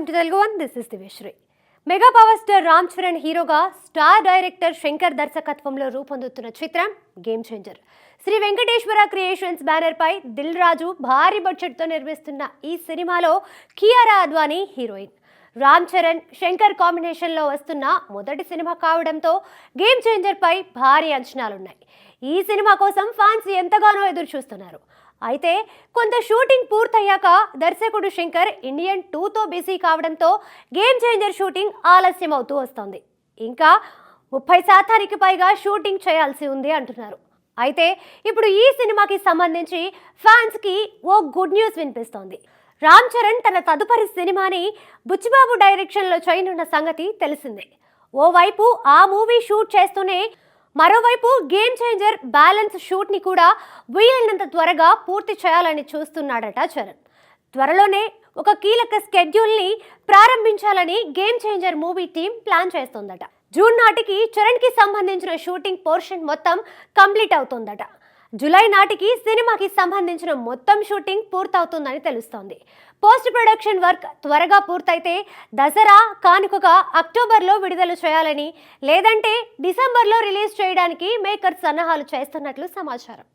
Welcome to Telugu one. This is దివేశ్రీ mega power star Ram Charan హీరోగా star director Shankar దర్శకత్వంలో రూపొందుతున్న చిత్రం game changer Shri Venkateswara creations banner పై దిల్ రాజు భారీ బడ్జెట్తో నిర్మిస్తున్న ఈ సినిమాలో కియారా అద్వానీ హీరోయిన్. రామ్ చరణ్ శంకర్ కాంబినేషన్లో వస్తున్న మొదటి సినిమా కావడంతో గేమ్ చేంజర్పై భారీ అంచనాలున్నాయి. ఈ సినిమా కోసం ఫ్యాన్స్ ఎంతగానో ఎదురు చూస్తున్నారు అయితే కొంత షూటింగ్ పూర్తయ్యాక దర్శకుడు శంకర్ ఇండియన్ టూతో బిజీ కావడంతో గేమ్ చేంజర్ షూటింగ్ ఆలస్యం అవుతూ వస్తోంది. ఇంకా ముప్పై శాతానికి పైగా షూటింగ్ చేయాల్సి ఉంది అంటున్నారు. అయితే ఇప్పుడు ఈ సినిమాకి సంబంధించి ఫ్యాన్స్కి ఓ గుడ్ న్యూస్ వినిపిస్తోంది. రామ్ చరణ్ తన తదుపరి సినిమాని బుచ్చిబాబు డైరెక్షన్లో చేయనున్న సంగతి తెలిసిందే. ఓవైపు ఆ మూవీ షూట్ చేస్తూనే మరోవైపు గేమ్ చేంజర్ బ్యాలెన్స్ షూట్ని కూడా వీలైనంత త్వరగా పూర్తి చేయాలని చూస్తున్నాడట చరణ్. త్వరలోనే ఒక కీలక స్కెడ్యూల్ని ప్రారంభించాలని game changer movie team plan చేస్తోందట. June నాటికి చరణ్కి సంబంధించిన షూటింగ్ పోర్షన్ మొత్తం కంప్లీట్ అవుతోందట. జూలై నాటికి సినిమాకి సంబంధించిన మొత్తం షూటింగ్ పూర్తవుతుందని తెలుస్తోంది. పోస్ట్ ప్రొడక్షన్ వర్క్ త్వరగా పూర్తయితే దసరా కానుకగా అక్టోబర్లో విడుదల చేయాలని లేదంటే డిసెంబర్లో రిలీజ్ చేయడానికి మేకర్స్ సన్నాహాలు చేస్తున్నట్లు సమాచారం.